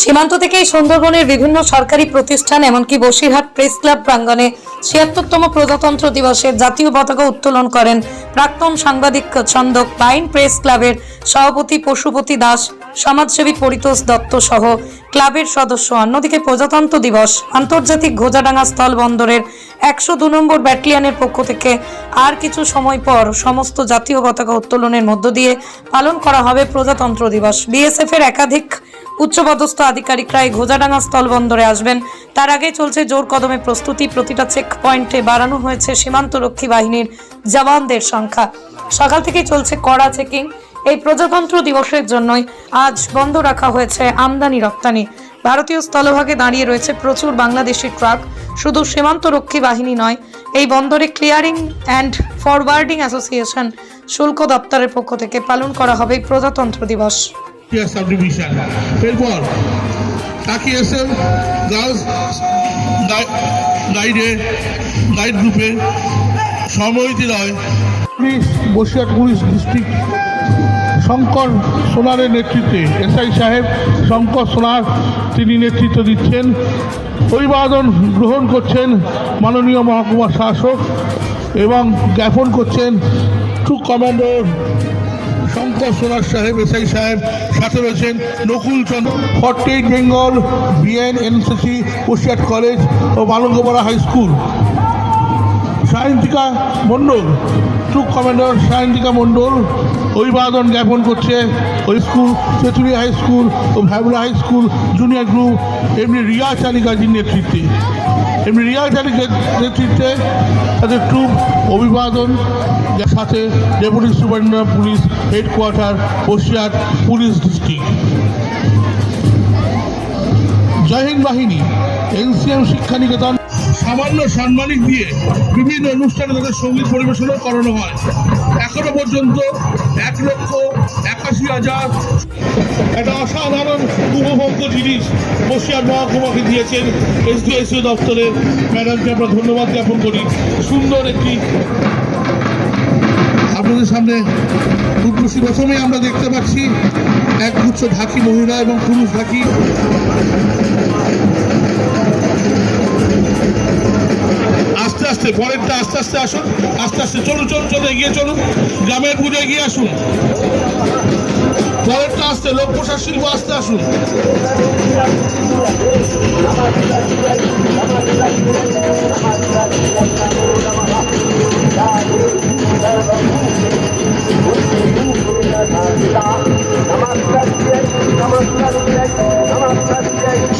সীমান্ত থেকেই সুন্দরবনের বিভিন্ন সরকারি প্রতিষ্ঠান, এমনকি বসিরহাট প্রেস ক্লাব প্রাঙ্গণে ছিয়াত্তরতম প্রজাতন্ত্র দিবসের জাতীয় পতাকা উত্তোলন করেন প্রাক্তন সাংবাদিক ছন্দক পাইন। প্রেস ক্লাবের সভাপতি পশুপতি দাস, সমাজসেবী পরিতোষ দত্ত সহ ক্লাবের সদস্য। অন্যদিকে প্রজাতন্ত্র দিবস আন্তর্জাতিক ঘোজাডাঙ্গা স্থল বন্দরের একশো দু নম্বর ব্যাটালিয়নের পক্ষ থেকে আর কিছু সময় পর সমস্ত জাতীয় পতাকা উত্তোলনের মধ্য দিয়ে পালন করা হবে প্রজাতন্ত্র দিবস। বিএসএফ এর একাধিক উচ্চপদস্থ আধিকারিকরা এই ঘোজাডাঙ্গা স্থল বন্দরে আসবেন। তার আগে চলছে জোর কদমে প্রস্তুতি। প্রতিটা চেক পয়েন্টে বাড়ানো হয়েছে সীমান্তরক্ষী বাহিনীর জওয়ানদের সংখ্যা। সকাল থেকেই চলছে কড়া চেকিং। এই প্রজাতন্ত্র দিবসের জন্যই আজ বন্ধ রাখা হয়েছে আমদানি রপ্তানি। ভারতীয় স্থলভাগে দাঁড়িয়ে রয়েছে প্রচুর বাংলাদেশি ট্রাক। শুধু সীমান্তরক্ষী বাহিনী নয়, এই বন্দরে ক্লিয়ারিং অ্যান্ড ফরওয়ার্ডিং অ্যাসোসিয়েশন শুল্ক দপ্তরের পক্ষ থেকে পালন করা হবে প্রজাতন্ত্র দিবস। টিয়ার সাব ডিভিশন এরপর এসে গার্লস গাইডে গাইড গ্রুপে। সমৃতি রয় বসিরহাট পুলিশ ডিস্ট্রিক্ট, শঙ্কর সোনারের নেতৃত্বে, এসআই সাহেব, শঙ্কর সোনার তিনি নেতৃত্ব দিচ্ছেন। অভিবাদন গ্রহণ করছেন মাননীয় মহকুমা শাসক এবং জ্ঞাপন করছেন ট্রু কমান্ডার শঙ্কর সোনার সাহেব, এসআই সাহেব সাথে রয়েছেন Nakul Chandra. Forty eight Bengal BN NCC Basirhat college ও Balangapara high school. Sayantika Mondal troop commander Sayantika Mondal অভিবাদন জ্ঞাপন করছে ওই স্কুল তেঁতুলিয়া হাই স্কুল ও Bhyabla high school, junior group, এমনি রিয়া চালিকাজির নেতৃত্বে। এমনি রিয়াজারির নেতৃত্বে তাদের ট্রুপ অভিবাদন সাথে deputy superintendent police headquarter Basirhat police district. Jai Hind বাহিনী, এনসিএম শিক্ষা নিকেতন সামান্য সম্মানিক দিয়ে বিভিন্ন অনুষ্ঠানে তাদের সংগীত পরিবেশনও করানো হয়। এখনও পর্যন্ত এক লক্ষ একাশি হাজার একটা অসাধারণ উপভোগ্য জিনিস বসিয়ার মহকুমাকে দিয়েছেন এস এসডিএসিও দপ্তরের ম্যাডামকে আমরা ধন্যবাদ জ্ঞাপন করি। সুন্দর একটি আপনাদের সামনে রূপসী প্রথমেই আমরা দেখতে পাচ্ছি এক গুচ্ছ ঢাকি মহিলা এবং পুরুষ ঢাকি। আস্তে পরেরটা আস্তে আস্তে আসুন, আস্তে আস্তে চলুন চলুন চলুন, এগিয়ে চলুন, গ্রামের পুজো এগিয়ে আসুন। পরেরটা আসতে লোক প্রশাসন শিল্প আসতে আসুন।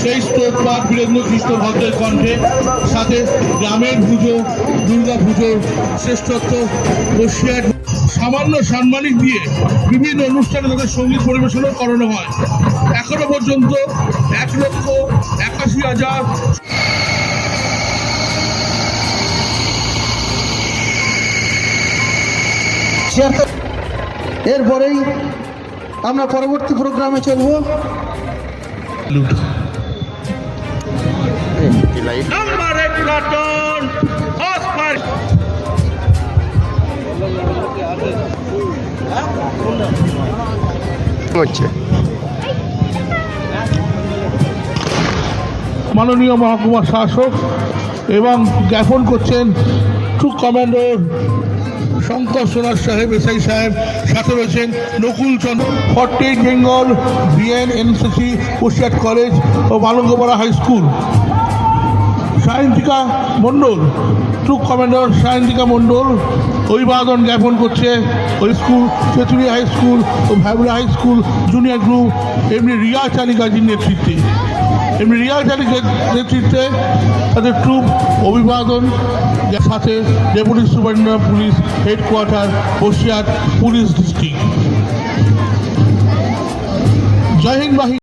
সেই স্তোত্রপাঠ বীরেন্দ্র কৃষ্ণ ভদ্রের কণ্ঠে, সাথে গ্রামের পুজো দুর্গা পুজোর শ্রেষ্ঠত্ব সামান্য সাম্মানিক দিয়ে বিভিন্ন অনুষ্ঠানে তাদের সংগীত পরিবেশনও করানো হয়। এখনও পর্যন্ত এক লক্ষ একাশি হাজার এরপরেই আমরা পরবর্তী প্রোগ্রামে চলবো। নাম্বার এক প্লাটন হসপার হচ্ছে। মাননীয় মহকুমা শাসক এবং জ্ঞাপন করছেন ট্রু কমান্ডার শঙ্কর সোনার সাহেব, এসআই সাহেব সাথে রয়েছেন Nakul Chandra. Forty Bengal BN NCC Kushiat college ও Balangapara high school. Sayantika Mondal troop commander Sayantika Mondal, অভিবাদন জ্ঞাপন করছে ওই স্কুল তেঁতুলিয়া হাই স্কুল ও Bhyabla high school junior group এমনি রিয়া চালিকাজির নেতৃত্বে। এমনি রিয়া চালিকার নেতৃত্বে তাদের ট্রুপ অভিবাদন সাথে deputy superintendent police headquarter Basirhat police district Jai Hind বাহিনী।